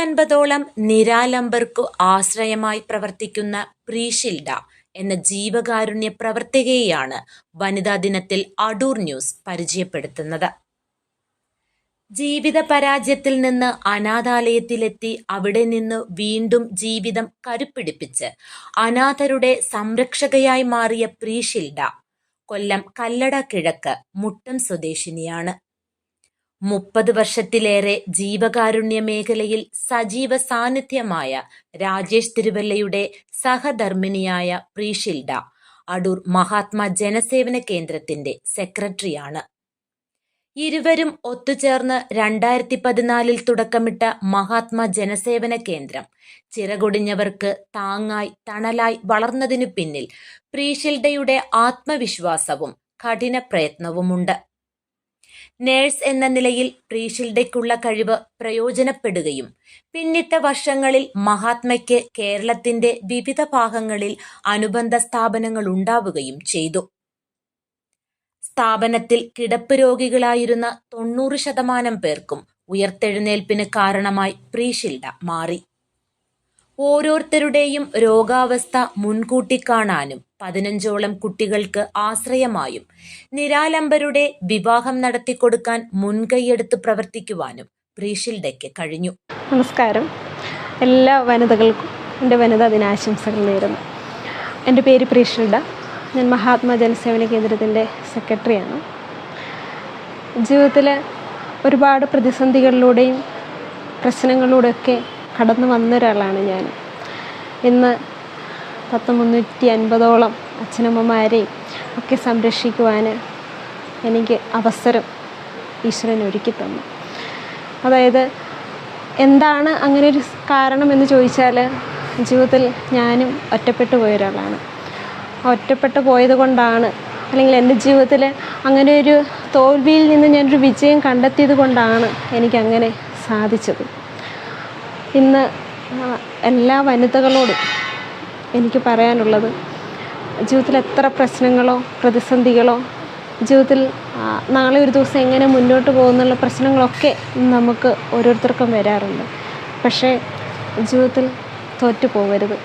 അൻപതോളം നിരാലംബർക്കു ആശ്രയമായി പ്രവർത്തിക്കുന്ന പ്രീഷിൽഡ എന്ന ജീവകാരുണ്യ പ്രവർത്തകയെയാണ് വനിതാ ദിനത്തിൽ അടൂർ ന്യൂസ് പരിചയപ്പെടുത്തുന്നത്. ജീവിത പരാജയത്തിൽ നിന്ന് അനാഥാലയത്തിലെത്തി അവിടെ നിന്ന് വീണ്ടും ജീവിതം കരുപ്പിടിപ്പിച്ച് അനാഥരുടെ സംരക്ഷകയായി മാറിയ പ്രീഷിൽഡ കൊല്ലം കല്ലട കിഴക്ക് മുട്ടം സ്വദേശിനിയാണ്. മുപ്പത് വർഷത്തിലേറെ ജീവകാരുണ്യ മേഖലയിൽ സജീവ സാന്നിധ്യമായ രാജേഷ് തിരുവല്ലയുടെ സഹധർമ്മിണിയായ പ്രീഷിൽഡ അടൂർ മഹാത്മാ ജനസേവന കേന്ദ്രത്തിന്റെ സെക്രട്ടറിയാണ്. ഇരുവരും ഒത്തുചേർന്ന് രണ്ടായിരത്തി പതിനാലിൽ തുടക്കമിട്ട മഹാത്മാ ജനസേവന കേന്ദ്രം ചിറകൊടിഞ്ഞവർക്ക് താങ്ങായി തണലായി വളർന്നതിനു പിന്നിൽ പ്രീഷിൽഡയുടെ ആത്മവിശ്വാസവും കഠിന പ്രയത്നവുമുണ്ട് നേഴ്സ് എന്ന നിലയിൽ പ്രീഷിൽഡയ്ക്കുള്ള കഴിവ് പ്രയോജനപ്പെടുകയും പിന്നിട്ട വർഷങ്ങളിൽ മഹാത്മയ്ക്ക് കേരളത്തിന്റെ വിവിധ ഭാഗങ്ങളിൽ അനുബന്ധ സ്ഥാപനങ്ങൾ ഉണ്ടാവുകയും ചെയ്തു. സ്ഥാപനത്തിൽ കിടപ്പ് രോഗികളായിരുന്ന തൊണ്ണൂറ് ശതമാനം പേർക്കും ഉയർത്തെഴുന്നേൽപ്പിന് കാരണമായി പ്രീഷിൽഡ മാറി. ഓരോരുത്തരുടെയും രോഗാവസ്ഥ മുൻകൂട്ടി കാണാനും പതിനഞ്ചോളം കുട്ടികൾക്ക് ആശ്രയമായും നിരാലംബരുടെ വിവാഹം നടത്തിക്കൊടുക്കാൻ മുൻകൈയെടുത്ത് പ്രവർത്തിക്കുവാനും പ്രീഷിൽഡയ്ക്ക് കഴിഞ്ഞു. നമസ്കാരം. എല്ലാ വനിതകൾക്കും എന്റെ വനിതാ ദിനാശംസകൾ നേരുന്നു. എന്റെ പേര് പ്രീഷിൽഡ. ഞാൻ മഹാത്മാ ജനസേവന കേന്ദ്രത്തിന്റെ സെക്രട്ടറിയാണ്. ജീവിതത്തിൽ ഒരുപാട് പ്രതിസന്ധികളിലൂടെയും പ്രശ്നങ്ങളിലൂടെയൊക്കെ കടന്നു വന്ന ഒരാളാണ് ഞാൻ. ഇന്ന് പത്ത് മുന്നൂറ്റി അൻപതോളം അച്ഛനമ്മമാരെയും ഒക്കെ സംരക്ഷിക്കുവാൻ എനിക്ക് അവസരം ഈശ്വരൻ ഒരുക്കി തന്നു. അതായത് എന്താണ് അങ്ങനെ ഒരു കാരണം എന്ന് ചോദിച്ചാൽ ജീവിതത്തിൽ ഞാനും ഒറ്റപ്പെട്ടു പോയ ഒരാളാണ്. ഒറ്റപ്പെട്ടു പോയത് കൊണ്ടാണ് അല്ലെങ്കിൽ എന്റെ ജീവിതത്തിൽ അങ്ങനെ ഒരു തോൽവിയിൽ നിന്ന് ഞാനൊരു വിജയം കണ്ടെത്തിയത് കൊണ്ടാണ് എനിക്കങ്ങനെ സാധിച്ചത്. ഇന്ന് എല്ലാ വനിതകളോടും എനിക്ക് പറയാനുള്ളത്. ജീവിതത്തിൽ എത്ര പ്രശ്നങ്ങളോ പ്രതിസന്ധികളോ ജീവിതത്തിൽ നാളെ ഒരു ദിവസം എങ്ങനെ മുന്നോട്ട് പോകുന്നുള്ള പ്രശ്നങ്ങളൊക്കെ നമുക്ക് ഓരോരുത്തർക്കും വരാറുണ്ട്. പക്ഷേ ജീവിതത്തിൽ തോറ്റു പോകരുത്.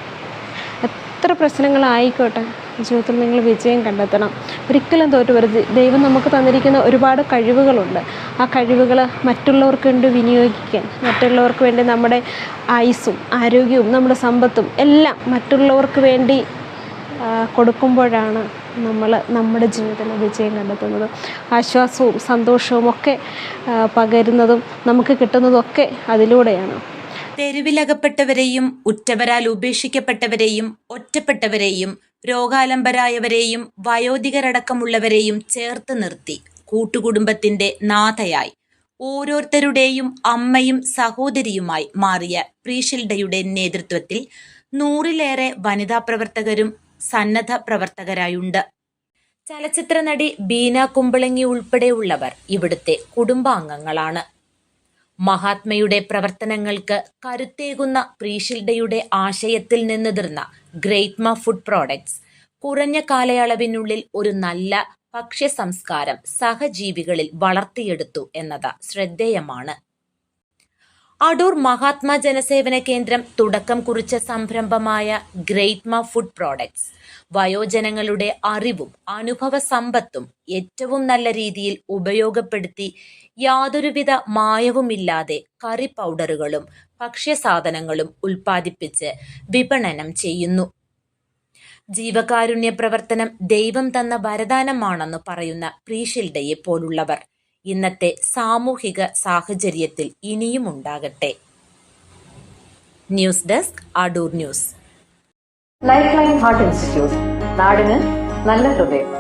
എത്ര പ്രശ്നങ്ങളായിക്കോട്ടെ ജീവിതത്തിൽ നിങ്ങൾ വിജയം കണ്ടെത്തണം. ഒരിക്കലും തോറ്റു ദൈവം നമുക്ക് തന്നിരിക്കുന്ന ഒരുപാട് കഴിവുകളുണ്ട്. ആ കഴിവുകൾ മറ്റുള്ളവർക്ക് വേണ്ടി വിനിയോഗിക്കാൻ മറ്റുള്ളവർക്ക് വേണ്ടി നമ്മുടെ ആയുസ്സും ആരോഗ്യവും നമ്മുടെ സമ്പത്തും എല്ലാം മറ്റുള്ളവർക്ക് വേണ്ടി കൊടുക്കുമ്പോഴാണ് നമ്മൾ നമ്മുടെ ജീവിതത്തിൽ വിജയം കണ്ടെത്തുന്നത്. ആശ്വാസവും സന്തോഷവും ഒക്കെ പകരുന്നതും നമുക്ക് കിട്ടുന്നതൊക്കെ അതിലൂടെയാണ്. തെരുവിലകപ്പെട്ടവരെയും ഉറ്റവരാൽ ഉപേക്ഷിക്കപ്പെട്ടവരെയും ഒറ്റപ്പെട്ടവരെയും രോഗാലംബരായവരെയും വയോധികരടക്കമുള്ളവരെയും ചേർത്ത് നിർത്തി കൂട്ടുകുടുംബത്തിന്റെ നാഥയായി. ഓരോരുത്തരുടെയും അമ്മയും സഹോദരിയുമായി മാറിയ പ്രീഷിൽഡയുടെ നേതൃത്വത്തിൽ നൂറിലേറെ വനിതാ പ്രവർത്തകരും സന്നദ്ധ പ്രവർത്തകരായുണ്ട്. ചലച്ചിത്ര നടി ബീന കുമ്പളങ്ങി ഉൾപ്പെടെയുള്ളവർ ഇവിടുത്തെ കുടുംബാംഗങ്ങളാണ്. മഹാത്മയുടെ പ്രവർത്തനങ്ങൾക്ക് കരുത്തേകുന്ന പ്രീഷിൽഡയുടെ ആശയത്തിൽ നിന്നുതിർന്ന ഗ്രേറ്റ്മ ഫുഡ് പ്രോഡക്ട്സ്. കുറഞ്ഞ കാലയളവിനുള്ളിൽ ഒരു നല്ല ഭക്ഷ്യ സംസ്കാരം സഹജീവികളിൽ വളർത്തിയെടുത്തു എന്നത് ശ്രദ്ധേയമാണ്. അടൂർ മഹാത്മാ ജനസേവന കേന്ദ്രം തുടക്കം കുറിച്ച സംരംഭമായ ഗ്രേറ്റ്മ ഫുഡ് പ്രോഡക്ട്സ്. വയോജനങ്ങളുടെ അറിവും അനുഭവ സമ്പത്തും ഏറ്റവും നല്ല രീതിയിൽ ഉപയോഗപ്പെടുത്തി യാതൊരുവിധ മായവുമില്ലാതെ കറി പൗഡറുകളും ഭക്ഷ്യസാധനങ്ങളും ഉൽപ്പാദിപ്പിച്ച് വിപണനം ചെയ്യുന്നു. ജീവകാരുണ്യ പ്രവർത്തനം ദൈവം തന്ന വരദാനമാണെന്ന് പറയുന്ന പ്രീഷിൽഡയെ പോലുള്ളവർ. ഇന്നത്തെ സാമൂഹിക സാഹചര്യത്തിൽ ഇനിയും ഉണ്ടാകട്ടെ. News desk Adoor news. Life line heart institute നാടിന് നല്ല ഹൃദയം.